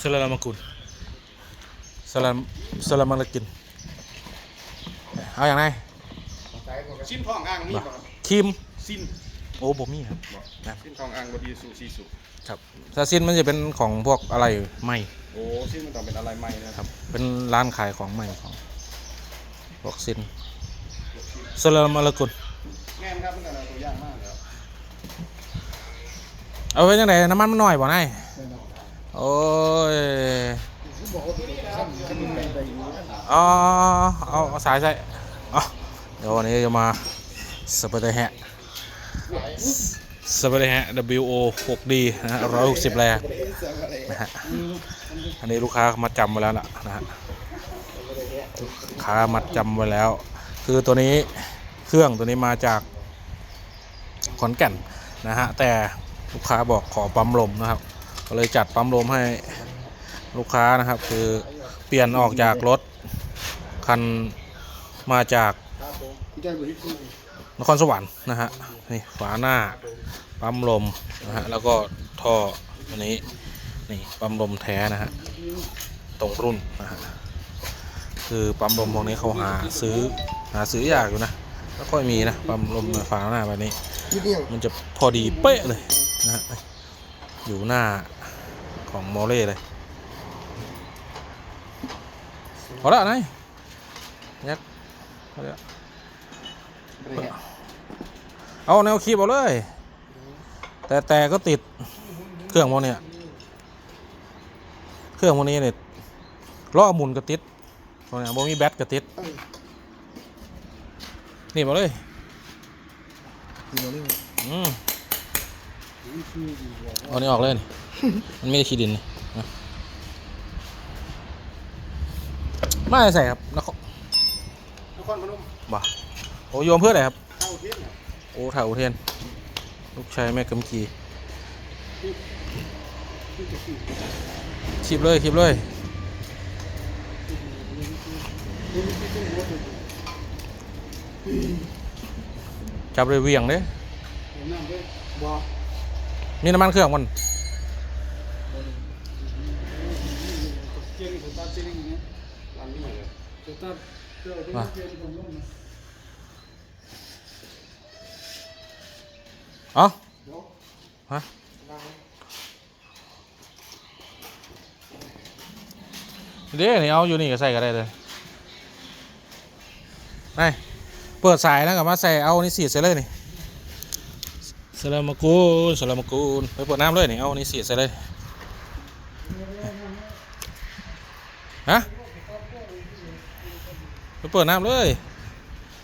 สลามากุลสลามสลามาลากิน เอาอย่างไรชิ้นทองอ่างมีบ่ครับครีมสิ้นโอ้บ่มีครับชิ้นทองอ่างบดีสู่สีสุครับซาซินมันจะเป็นของพวกอะไรใหม่โอ้ชิ้นมันต้องเป็นอะไรใหม่นะคครัรับ บ เป็นร้านขายของใหม่ของพวกซินสลามาลากุลแม่นครับมันก็เอาตัวอย่างมาก เลยครับเอาไว้ยังไงน้ำมันมันหน่อยบ่นายโอ้ยอ๋อเอาเอาสายใส่อ๋อเดี๋ยววันนี้จะมาสเปรย์แฮะสเปรย์แฮะ WO 6D นะฮะ160แรงนะฮะอันนี้ลูกค้ามาจำไว้แล้วล่ะนะฮะลูกค้ามาจำไว้แล้ว คือตัวนี้เครื่องตัวนี้มาจากขอนแก่นนะฮะแต่ ลูกค้าบอกขอปั๊มลมนะครับ ก็เลยจัดปั๊มลมให้ลูกค้านะครับ คือเปลี่ยนออกจากรถคันมาจากนครสวรรค์นะฮะนี่ฝาหน้าปั๊มลมนะฮะแล้วก็ท่อตัวนี้นี่ปั๊มลมแท้นะฮะตรงรุ่นนะฮะคือปั๊มลมพวกนี้เขาหาซื้อหาซื้อยากอยู่นะไม่ค่อยมีนะปั๊มลมฝาหน้าแบบนี้ มันจะพอดีเป๊ะเลย นะฮะอยู่หน้าของโมเล่เลยพอแล้วนายยักพอแล้วเอาแนวคีบเอาเลย แต่แต่ก็ติดเครื่องโมเนี่ยเครื่องโมนี้เนี่ยล้อหมุนก็ติดโมเนี่ยโมมีแบตก็ติดนี่มาเลยอืม เอานี่ออกเลยนี่ มันไม่ได้ขี้ดินนี่นะไม่ได้ใส่ครับนครนครพนมบ่าโอ้โยมเพื่ออะไรครับเข้าเทียนเนี่ยโอ้ถ่ายอุเทนลูกชายแม่กำกีคีบเลยคีบเลยจับเลยเหวียงเด้น้ำด้วยบ่ นี่น้ำมันเครื่องมันเจียงสตาร์ทเจียงเนี่ยร้านนี้เลยสตาร์ทเจ้าตัวเจียงองลมนะเอ้าเดี๋ยวฮะล้างเนี่เอาอยู่นี่ก็ใส่ก็ได้เลยไปเปิดสายแล้วกับมาใส่เอานี่สีดใส่เลยนี่ สลามกูลสลามกูลไปเปิดน้ำเลยนี่เอานี่เสีดใส่เลยฮะไปเปิดน้ำเลย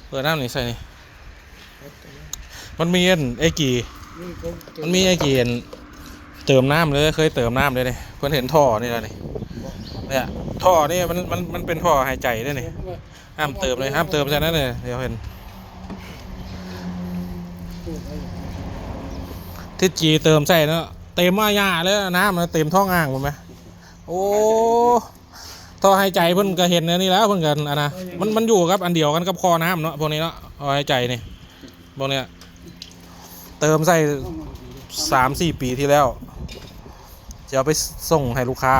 เปิดน้ำนี่ใส่นี่มันมีอันไอ้กี่มันมีไอ้กี่เติมน้ำเลยเคยเติมน้ำเลยนี่เพื่อนเห็นท่อนี่แล้วนี่เนี่ยท่อนี่มันมันมันเป็นท่อหายใจด้วยนี่ห้ามเติมเลยห้ามเติมใช่นั้นเลยเดี๋ยวเห็น ทิศจีเติมใส่เนาะเต็มมาหยาเลยน้ำนเต็มท้องอ่างหมดไหมโอ้ท่อหายใจเพิ่นก็เห็นนี่แล้วเพิ่นกันอันนะมันมันอยู่ครับอันเดียวกันกับคอน้ำเนาะพวกนี้เนาะท่อหายใจนี่พวกเนี้ยเติมใส่สามสี่ปีที่แล้วจะเอาไปส่งให้ลูกค้า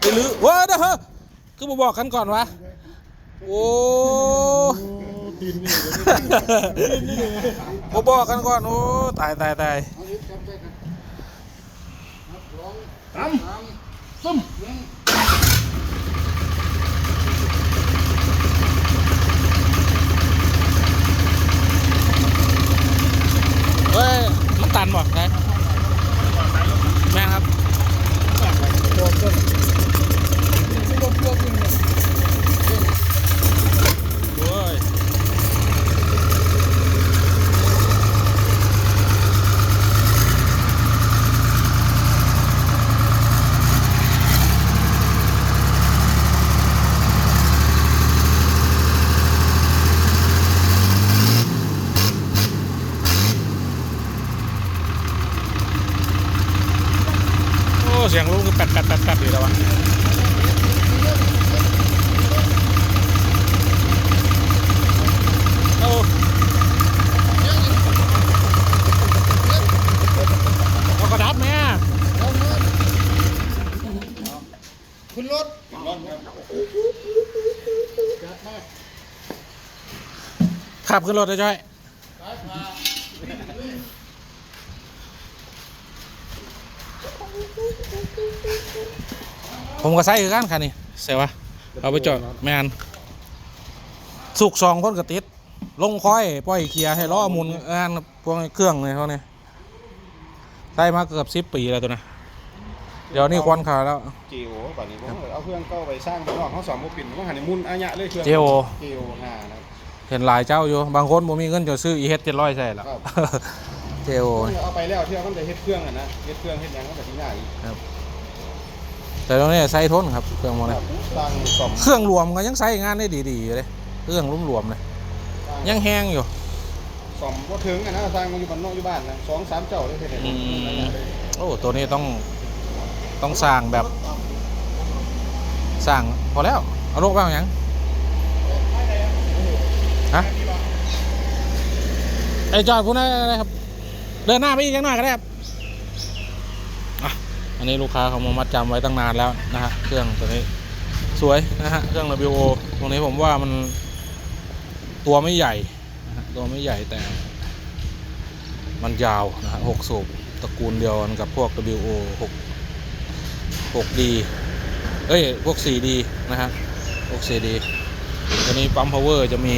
ไปหรือว้ยเด้อคือมาบอกกันก่อนวะโอ้ บบอกกันก่อนโอ้ตายตายตายเอาลิฟต์ครับใช่ครับครับลองตำตำซุ่ม เสียงลูกคือแปดแปดแปดแปดอยู่แล้ววะโอ้เอากระดับแม่ขึ้นรถขับขึ้นรถได้จ้อย ผมก็ใส่คือกันคันนี้ใส่วะเอาไปจอดแมนสุกสองคนก็ติด ลงคอยปล่อยเคลียร์ให้ล้อหมุนงานพวกเครื่องเลยเขาเนี่ยใส่มาเกือบสิบปีแล้วตัวนะเดี๋ยวนี้ควันขาวแล้วจีโอบัดนี้ผมเอาเครื่องเก่าไปสร้างข้างนอกเขาสอนบ่ปิ่นต้องหันในมุนอาญะเลยเครื่องเจโอเจโอห้านะเห็นหลายเจ้าอยู่บางคนบ่มีเงินจะซื้ออีเฮดเจ็ดร้อยใช่ละครับเจโอเอาไปแล้วเที่ยวมันจะเฮ็ดเครื่องอะนะเฮ็ดเครื่องเฮ็ดหยังก็แบบนี้ง่ายอีก แต่ตรงนี้ใส่ทนครับเครื่องหมดคเลยรับสร้างสอมเครื่องรวมก็ยังใช้งานได้ดีๆอยู่เลยเครื่องรวมๆเลยยังแห้งอยู่สอมบ่ถึงอะนะสร้างมาอยู่บ้านนอกอยู่บ้านนะสองสามเจ้าเลยเฮ็ดให้อืมอาญะเลยโอ้ตัวนี้ต้องต้องสร้างแบบสร้างพอแล้วเอาลูกบ้างยังฮะไอ้จอดพูดอะไรครับ เดินหน้าไปอีกยังหน่อยก็ได้ครับอะอั นนี้ลูกค้าเขามามัดจำไว้ตั้งนานแล้วนะฮะเครื่องตัวนี้สวยนะฮะเครื่อง WO ตรงนี้ผมว่ามันตัวไม่ใหญ่นะฮะตัวไม่ใหญ่แต่ มันยาวนะฮะหกสูบตระกูลเดียวกันกับพวก WO 6 6D เอ้ย พวก 4D นะฮะพวก 4D ตัวนี้ปั๊ม power จะมี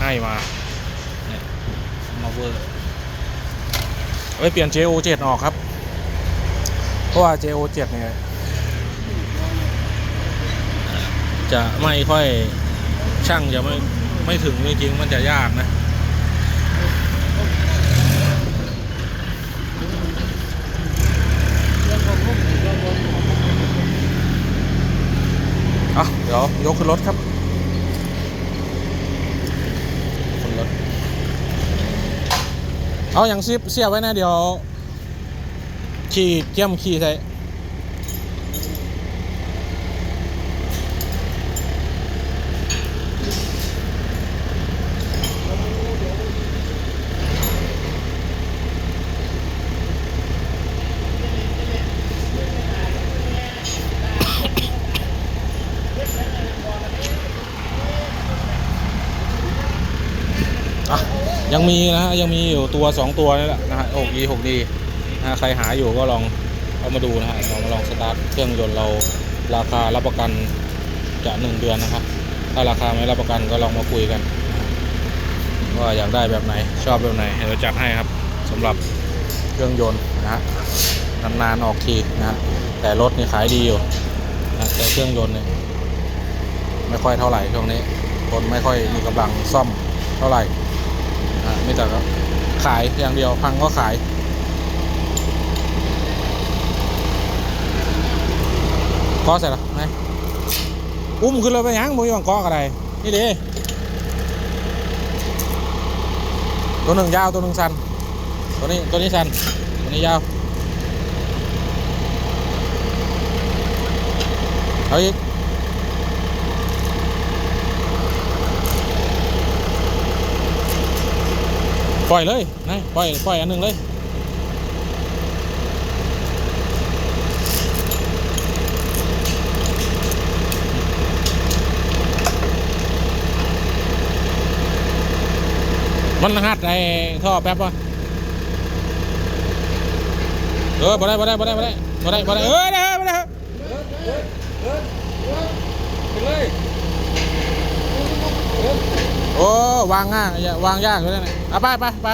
ให้มาเนี่ย power เอาไปเปลี่ยน JO7 ออกครับ ราะว่า JO7 เนี่ยจะไม่ค่อยช่างจะไม่ไม่ถึงจริงๆมันจะยากนะเรื่องของลุ่มเรื่องของอะเดี๋ยวยกขึ้นรถครับขึ้นรถ เอาอย่างซีเสียบไว้นะเดี๋ยว ขี่เกี่ยมขี่ใส่อะยังมีนะฮะยังมีอยู่ตัวสองตัวนี่แหละนะฮะ6 e 6 d ใครหาอยู่ก็ลองเอามาดูนะฮะลองมาลองสตาร์ทเครื่องยนต์เราราคารับประกันจะหนึ่งเดือนนะครับ ถ้าราคาไม่รับประกันก็ลองมาคุยกัน ว่าอยากได้แบบไหนชอบแบบไหนเดี๋ยวจัดให้ครับสำหรับเครื่องยนต์นะฮะนานๆออกทีนะฮะแต่รถนี่ขายดีอยู่นะแต่เครื่องยนต์เนี่ยไม่ค่อยเท่าไหร่ช่วงนี้คนไม่ค่อยมีกำลังซ่อมเท่าไหร่อ่าไม่แต่ก็ขายอย่างเดียวพังก็ขาย กอเสร็จแล้วไหนอุ้มขึ้นเลยไปยังมือยังกออะไรนี่ดิตัวหนึ่งยาวตัวหนึ่งสั้นตัวนี้ตัวนี้สั้นตัวนี้ยาวเอาอีกปล่อยเลยนะปล่อยปล่อยอันหนึ่งเลย มันหัดไอ้ท่อแป๊บวะเออบ่ได้บ่ได้บ่ได้บ่ได้บ่ได้บ่ได้เออได้บ่ได้ไปเลยโอ้วางง่ายาวางยากอยู่นั่นแหละเอาไปไปไป